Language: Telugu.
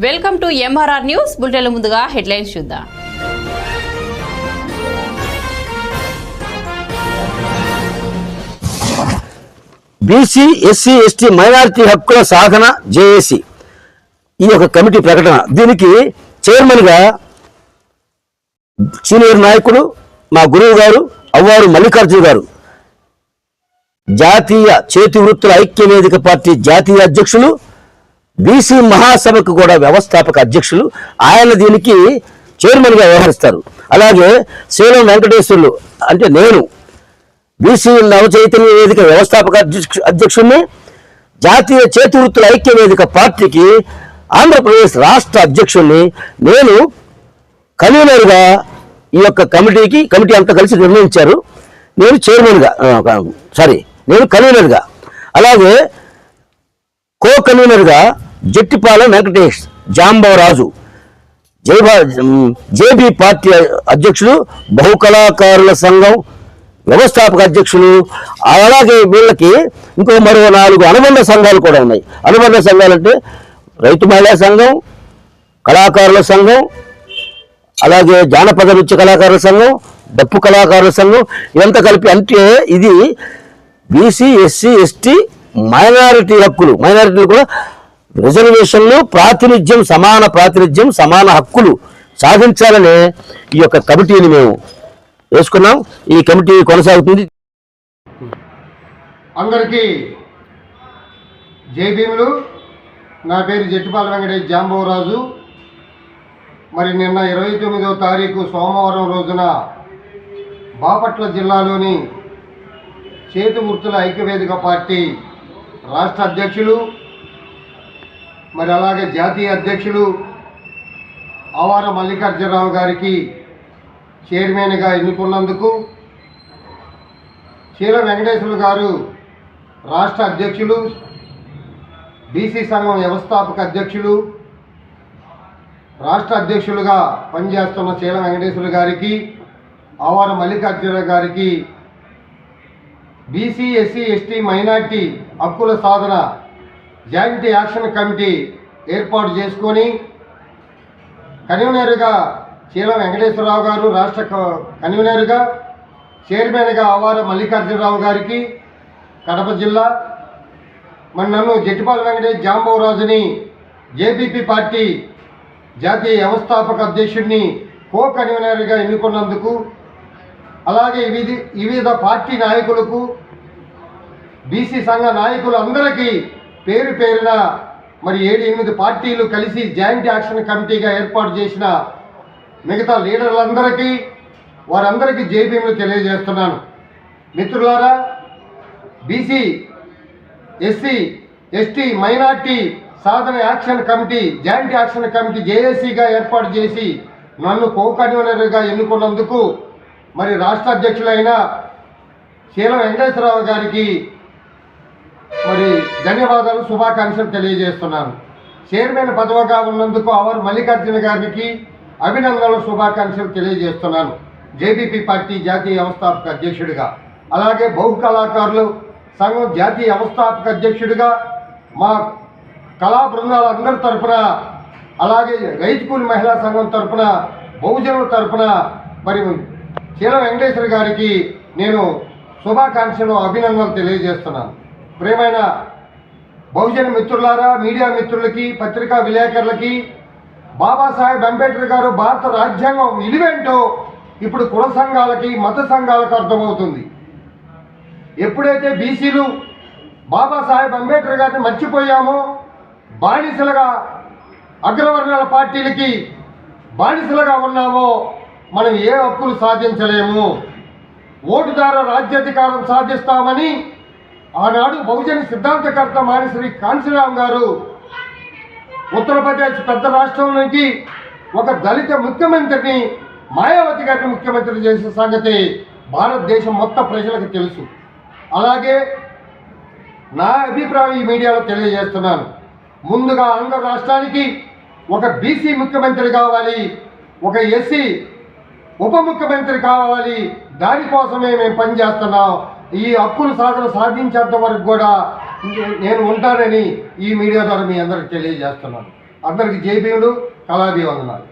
Welcome to MRR news bulletin ముందుగా హెడ్లైన్స్ చూద్దాం. బీసీ ఎస్సీ ఎస్టీ మైనారిటీ హక్కుల సాధన జేఏసీ ఈ యొక్క కమిటీ ప్రకటన. దీనికి చైర్మన్గా సీనియర్ నాయకుడు మా గురువు గారు అవ్వారు మల్లికార్జున గారు. జాతీయ చేతి వృత్తుల ఐక్య వేదిక పార్టీ జాతీయ అధ్యక్షులు బీసీ మహాసభకు కూడా వ్యవస్థాపక అధ్యక్షులు ఆయన దీనికి చైర్మన్గా వ్యవహరిస్తారు. అలాగే శీలం వెంకటేశ్వర్లు అంటే నేను బీసీ నవ చైతన్య వేదిక వ్యవస్థాపక అధ్యక్ష- అధ్యక్షుడిని జాతీయ చేతివృత్తుల ఐక్య వేదిక పార్టీకి ఆంధ్రప్రదేశ్ రాష్ట్ర అధ్యక్షుడిని నేను కన్వీనర్గా ఈ యొక్క కమిటీకి కమిటీ అంతా కలిసి నిర్ణయించారు. నేను చైర్మన్గా సారీ నేను కన్వీనర్గా. అలాగే కో కన్వీనర్గా జట్టిపాల వెంకటేష్ జాంబవరాజు. జైబా జేబీ పార్టీ అధ్యక్షుడు బహుకళాకారుల సంఘం వ్యవస్థాపక అధ్యక్షులు అలాగే వీళ్ళకి ఇంకో మరో నాలుగు అనుబంధ సంఘాలు కూడా ఉన్నాయి. అనుబంధ సంఘాలు అంటే రైతు మహిళా సంఘం కళాకారుల సంఘం అలాగే జానపద నృత్య కళాకారుల సంఘం డప్పు కళాకారుల సంఘం ఇదంతా కలిపి అంటే ఇది బీసీ ఎస్సీ ఎస్టీ మైనారిటీ హక్కులు. మైనారిటీలు కూడా రిజర్వేషన్లు ప్రాతినిధ్యం సమాన ప్రాతినిధ్యం సమాన హక్కులు సాధించాలనే ఈ యొక్క కమిటీని మేము వేసుకున్నాం. ఈ కమిటీ కొనసాగుతుంది. అందరికీ జై భీములు. నా పేరు జట్టిపాల వెంకటేష్ జాంబవరాజు. మరి నిన్న ఇరవై తొమ్మిదో తారీఖు సోమవారం రోజున బాపట్ల జిల్లాలోని చేతి వృత్తుల ఐక్యవేదిక పార్టీ రాష్ట్ర అధ్యక్షులు మరి అలాగే జాతీయ అధ్యక్షులు ఆవార మల్లికార్జునరావు గారికి చైర్మన్గా ఎన్నుకున్నందుకు చీల వెంకటేశ్వర గారు రాష్ట్ర అధ్యక్షులు బీసీ సంఘం వ్యవస్థాపక అధ్యక్షులు రాష్ట్ర అధ్యక్షులుగా పనిచేస్తున్న చీల వెంకటేశ్వర గారికి ఆవార మల్లికార్జున గారికి బీసీ ఎస్సీ ఎస్టీ మైనార్టీ హక్కుల సాధన జాయింట్ యాక్షన్ కమిటీ ఏర్పాటు చేసుకొని కన్వీనర్గా చీల వెంకటేశ్వరరావు గారు రాష్ట్ర క- కన్వీనర్గా చైర్మన్గా ఆవార మల్లికార్జునరావు గారికి కడప జిల్లా మరి నన్ను జట్టిపాల వెంకటేష్ జాంబవరాజుని జేపీపీ పార్టీ జాతీయ వ్యవస్థాపక అధ్యక్షుడిని కో కన్వీనర్గా ఎన్నుకున్నందుకు అలాగే వివిధ వివిధ పార్టీ నాయకులకు బీసీ సంఘ నాయకులు అందరికీ పేరు పేరున మరి ఏడు ఎనిమిది పార్టీలు కలిసి జాయింట్ యాక్షన్ కమిటీగా ఏర్పాటు చేసిన మిగతా లీడర్లందరికీ వారందరికీ జేబీఎంలు తెలియజేస్తున్నాను. మిత్రులారా బీసీ ఎస్సీ ఎస్టీ మైనార్టీ సాధన action committee joint action committee జేఏసీగా ఏర్పాటు చేసి నన్ను కో కన్వీనర్గా ఎన్నుకున్నందుకు మరి రాష్ట్ర అధ్యక్షులైన శీల వెంకటేశ్వరరావు గారికి మరి ధన్యవాదాలు శుభాకాంక్షలు తెలియజేస్తున్నాను. చైర్మన్ పదవిగా ఉన్నందుకు అవర్ మల్లికార్జున గారికి అభినందనలు శుభాకాంక్షలు తెలియజేస్తున్నాను. జేబీపీ పార్టీ జాతీయ వ్యవస్థాపక అధ్యక్షుడిగా అలాగే బహు కళాకారులు సంఘం జాతీయ వ్యవస్థాపక అధ్యక్షుడిగా మా కళా బృందాలందరి తరపున అలాగే రైతు కూలి మహిళా సంఘం తరపున బహుజనుల తరపున మరి చీల వెంకటేశ్వర గారికి నేను శుభాకాంక్షలు అభినందనలు తెలియజేస్తున్నాను. ప్రేమైన బహుజన మిత్రులారా మీడియా మిత్రులకి పత్రికా విలేకరులకి బాబాసాహెబ్ అంబేద్కర్ గారు భారత రాజ్యాంగం విలువేంటో ఇప్పుడు కుల సంఘాలకి మత సంఘాలకు అర్థమవుతుంది. ఎప్పుడైతే బీసీలు బాబాసాహెబ్ అంబేద్కర్ గారిని మర్చిపోయామో బానిసలుగా అగ్రవర్ణాల పార్టీలకి బానిసలుగా ఉన్నామో మనం ఏ హక్కులు సాధించలేము? ఓటు ద్వారా రాజ్యాధికారం సాధిస్తామని ఆనాడు బహుజన సిద్ధాంతకర్త మానిశ్రీ కాంశీరామ్ గారు ఉత్తరప్రదేశ్ పెద్ద రాష్ట్రం నుంచి ఒక దళిత ముఖ్యమంత్రిని మాయావతి గారిని ముఖ్యమంత్రి చేసిన సంగతి భారతదేశం మొత్తం ప్రజలకు తెలుసు. అలాగే నా అభిప్రాయం ఈ మీడియాలో తెలియజేస్తున్నాను. ముందుగా ఆంధ్ర రాష్ట్రానికి ఒక బీసీ ముఖ్యమంత్రి కావాలి ఒక ఎస్సీ ఉప ముఖ్యమంత్రి కావాలి. దానికోసమే మేము పనిచేస్తున్నాం. ఈ హక్కులు సాధన సాధించేంత వరకు కూడా నేను ఉంటానని ఈ మీడియా ద్వారా మీ అందరికి తెలియజేస్తున్నాను. అందరికి జై భీములు. కళాభివందనాలు.